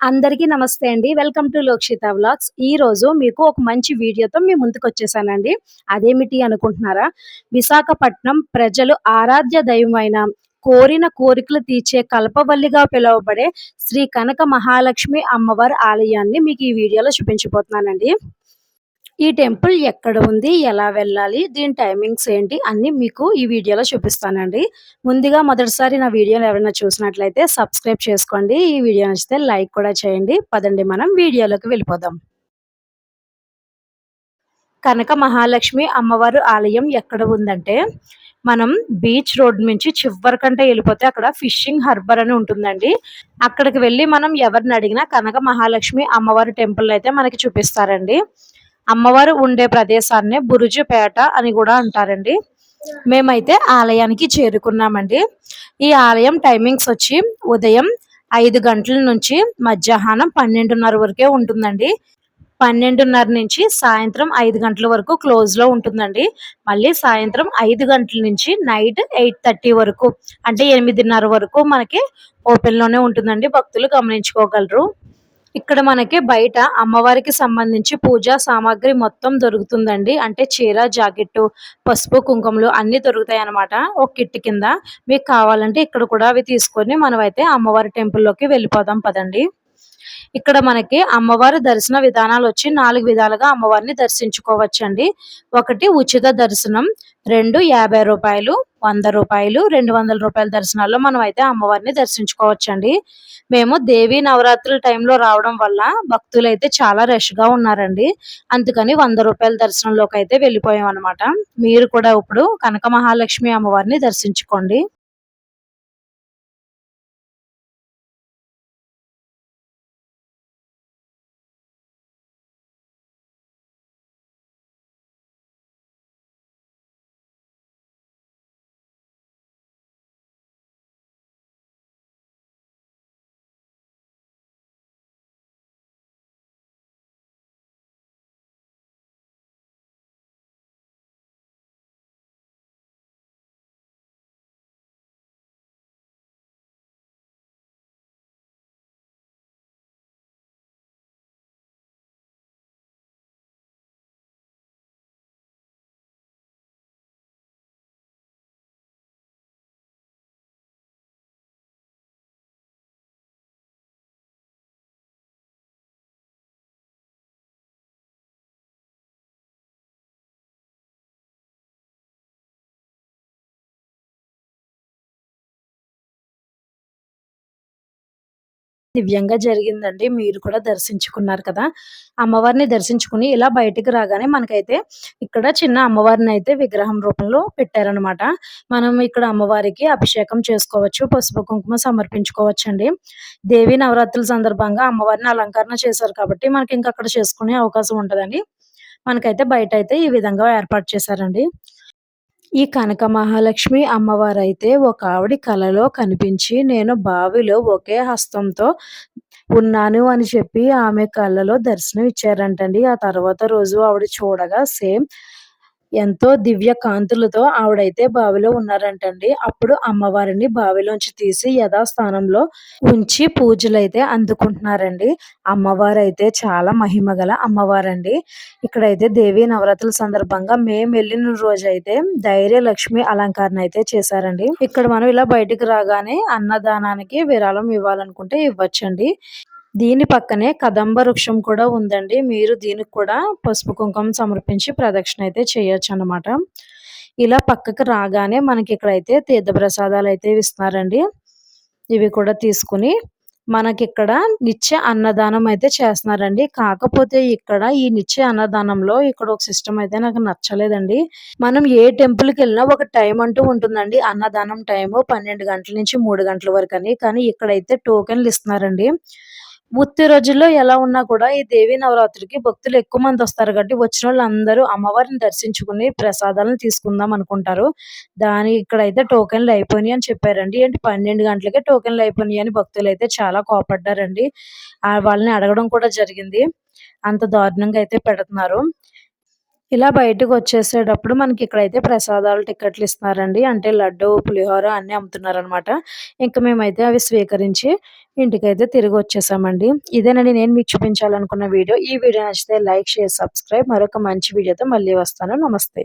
అందరికీ నమస్తే అండి. వెల్కమ్ టు లోక్షిత వ్లాగ్స్ ఈ రోజు మీకు ఒక మంచి వీడియోతో మీ ముందుకు వచ్చేసానండి. అదేమిటి అనుకుంటున్నారా? విశాఖపట్నం ప్రజలు ఆరాధ్య దైవమైన కోరిన కోరికలు తీర్చే కల్పవల్లిగా పిలువబడే శ్రీ కనక మహాలక్ష్మి అమ్మవారి ఆలయాన్ని మీకు ఈ వీడియోలో చూపించబోతున్నానండి. ఈ టెంపుల్ ఎక్కడ ఉంది? ఎలా వెళ్ళాలి? దీని టైమింగ్స్ ఏంటి? అన్నీ మీకు ఈ వీడియోలో చూపిస్తానండి. ముందుగా మొదటిసారి నా వీడియోని ఎవరైనా చూసినట్లయితే సబ్స్క్రైబ్ చేసుకోండి. ఈ వీడియో నచ్చితే లైక్ కూడా చేయండి. పదండి మనం వీడియోలోకి వెళ్ళిపోదాం. కనక మహాలక్ష్మి అమ్మవారు ఆలయం ఎక్కడ ఉందంటే మనం బీచ్ రోడ్ నుంచి చివరి కంటే వెళ్ళిపోతే అక్కడ ఫిషింగ్ హార్బర్ అని ఉంటుందండి. అక్కడికి వెళ్ళి మనం ఎవరిని అడిగినా కనక మహాలక్ష్మి అమ్మవారి టెంపుల్ అయితే మనకి చూపిస్తారండి. అమ్మవారు ఉండే ప్రదేశాన్ని బురుజుపేట అని కూడా అంటారండి. మేమైతే ఆలయానికి చేరుకున్నామండి. ఈ ఆలయం టైమింగ్స్ వచ్చి ఉదయం ఐదు గంటల నుంచి మధ్యాహ్నం పన్నెండున్నర వరకే ఉంటుందండి. పన్నెండున్నర నుంచి సాయంత్రం ఐదు గంటల వరకు క్లోజ్లో ఉంటుందండి. మళ్ళీ సాయంత్రం ఐదు గంటల నుంచి నైట్ ఎయిట్ థర్టీ వరకు అంటే ఎనిమిదిన్నర వరకు మనకి ఓపెన్లోనే ఉంటుందండి. భక్తులు గమనించుకోగలరు. ఇక్కడ మనకి బయట అమ్మవారికి సంబంధించి పూజా సామాగ్రి మొత్తం దొరుకుతుందండి. అంటే చీర జాకెట్ పసుపు కుంకుమలు అన్ని దొరుకుతాయి అనమాట ఒక కిట్ కింద. మీకు కావాలంటే ఇక్కడ కూడా అవి తీసుకొని మనమైతే అమ్మవారి టెంపుల్లోకి వెళ్ళిపోదాం పదండి. ఇక్కడ మనకి అమ్మవారి దర్శన విధానాలు వచ్చి నాలుగు విధాలుగా అమ్మవారిని దర్శించుకోవచ్చండి. ఒకటి ఉచిత దర్శనం రెండు యాభై రూపాయలు వంద రూపాయలు రెండు వందల రూపాయల దర్శనాల్లో మనం అయితే అమ్మవారిని దర్శించుకోవచ్చండి. మేము దేవి నవరాత్రుల టైంలో రావడం వల్ల భక్తులు అయితే చాలా రష్గా ఉన్నారండి. అందుకని వంద రూపాయల దర్శనంలోకి అయితే వెళ్ళిపోయాం అనమాట మీరు కూడా ఇప్పుడు కనక మహాలక్ష్మి అమ్మవారిని దర్శించుకోండి. దివ్యంగా జరిగిందండి. మీరు కూడా దర్శించుకున్నారు కదా. అమ్మవారిని దర్శించుకుని ఇలా బయటికి రాగానే మనకైతే ఇక్కడ చిన్న అమ్మవారిని అయితే విగ్రహం రూపంలో పెట్టారనమాట మనం ఇక్కడ అమ్మవారికి అభిషేకం చేసుకోవచ్చు పసుపు కుంకుమ సమర్పించుకోవచ్చు అండి దేవి నవరాత్రుల సందర్భంగా అమ్మవారిని అలంకరణ చేశారు కాబట్టి మనకి ఇంకా అక్కడ చేసుకునే అవకాశం ఉంటుందండి. మనకైతే బయట అయితే ఈ విధంగా ఏర్పాటు చేశారండి. ఈ కనక మహాలక్ష్మి అమ్మవారు అయితే ఒక ఆవిడ కలలో కనిపించి నేను బావిలో ఒకే హస్తంతో ఉన్నాను అని చెప్పి ఆమె కళ్ళలో దర్శనం ఇచ్చారంటండి ఆ తర్వాత రోజు ఆవిడ చూడగా సేమ్ ఎంతో దివ్య కాంతులతో ఆవిడైతే బావిలో ఉన్నారంటండి. అప్పుడు అమ్మవారిని బావిలోంచి తీసి యథాస్థానంలో ఉంచి పూజలు అయితే అందుకుంటున్నారండి. అమ్మవారు అయితే చాలా మహిమ గల అమ్మవారండి. ఇక్కడైతే దేవి నవరాత్రుల సందర్భంగా మేము వెళ్ళిన రోజు అయితే ధైర్య లక్ష్మి అలంకరణ అయితే చేశారండి. ఇక్కడ మనం ఇలా బయటకు రాగానే అన్నదానానికి విరాళం ఇవ్వాలనుకుంటే ఇవ్వచ్చండి. దీని పక్కనే కదంబ వృక్షం కూడా ఉందండి. మీరు దీనికి కూడా పసుపు కుంకుమ సమర్పించి ప్రదక్షిణ అయితే చేయొచ్చు అనమాట ఇలా పక్కకు రాగానే మనకి ఇక్కడైతే తీర్థ ప్రసాదాలు అయితే ఇస్తున్నారండి. ఇవి కూడా తీసుకుని మనకి ఇక్కడ నిత్య అన్నదానం అయితే చేస్తున్నారండి. కాకపోతే ఇక్కడ ఈ నిత్య అన్నదానంలో ఇక్కడ ఒక సిస్టమ్ అయితే నాకు నచ్చలేదండి. మనం ఏ టెంపుల్కి వెళ్ళినా ఒక టైం అంటూ ఉంటుందండి. అన్నదానం టైం పన్నెండు గంటల నుంచి మూడు గంటల వరకు అని కానీ ఇక్కడైతే టోకెన్లు ఇస్తున్నారండి. ఉత్తి రోజుల్లో ఎలా ఉన్నా కూడా ఈ దేవి నవరాత్రికి భక్తులు ఎక్కువ మంది వస్తారు కాబట్టి వచ్చిన వాళ్ళందరూ అమ్మవారిని దర్శించుకుని ప్రసాదాలను తీసుకుందాం అనుకుంటారు. దాని ఇక్కడైతే టోకెన్లు అయిపోయినాయి అని చెప్పారండి. ఏంటి పన్నెండు గంటలకే టోకెన్లు అయిపోయినాయి అని భక్తులు అయితే చాలా కోపడ్డారండి. వాళ్ళని అడగడం కూడా జరిగింది. అంత దారుణంగా అయితే పెడుతున్నారు. ఇలా బయటకు వచ్చేసేటప్పుడు మనకి ఇక్కడైతే ప్రసాదాలు టికెట్లు ఇస్తున్నారండి. అంటే లడ్డు పులిహోర అన్ని అమ్ముతున్నారనమాట ఇంకా మేమైతే అవి స్వీకరించి ఇంటికైతే తిరిగి వచ్చేసామండి. ఇదేనండి నేను మీకు చూపించాలనుకున్న వీడియో. ఈ వీడియో నచ్చితే లైక్ షేర్ సబ్స్క్రైబ్. మరొక మంచి వీడియోతో మళ్ళీ వస్తాను. నమస్తే.